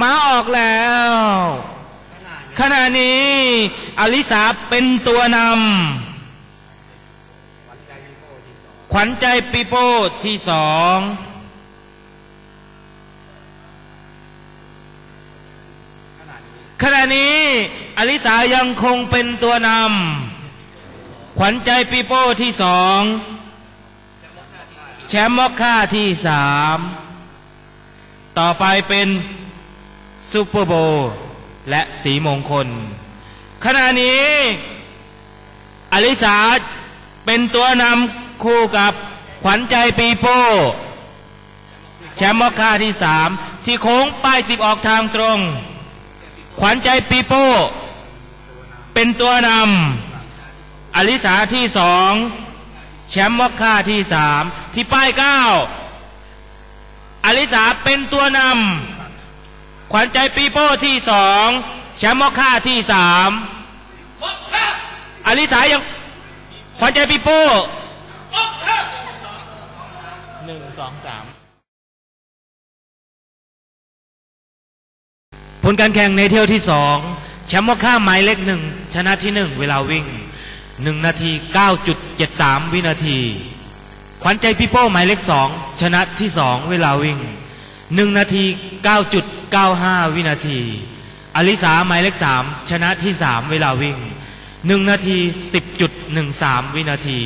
ม้าออกแล้ว ขณะนี้อลิสาเป็นตัวนำขวัญใจปีโป้ที่สองขณะนี้อลิสายังคงเป็นตัวนำขวัญใจปีโป้ที่สองแชมป์มอคค่าที่สามต่อไปเป็น ซูเปอร์โบและสีมงคล ขณะนี้อลิสาเป็นตัวนำคู่กับขวัญใจปีโป้แชมป์มอค่าที่สามที่โค้งป้ายสิบออกทางตรง ขวัญใจปีโป้เป็นตัวนำอลิสาที่สองแชมป์มอคค่าที่สามที่ป้ายเก้าอลิสาเป็นตัวนำ ขวัญใจปีโป้ที่สองแชมป์มอค่าที่สามอลิสายังขวัญใจปีโป้หนึ่งสองสามผลการแข่งในเที่ยวที่สองแชมป์มอค่าหมายเลขหนึ่งชนะที่หนึ่งเวลาวิ่งหนึ่งนาทีเก้าจุดเจ็ดสามวินาทีขวัญใจปีโป้หมายเลขสองชนะที่สองเวลาวิ่งหนึ่งนาทีเก้าจุด เก้าห้าวินาที อลิสาหมายเลขสามชนะที่สามเวลาวิ่งหนึ่งนาทีสิบจุดหนึ่งสามวินาที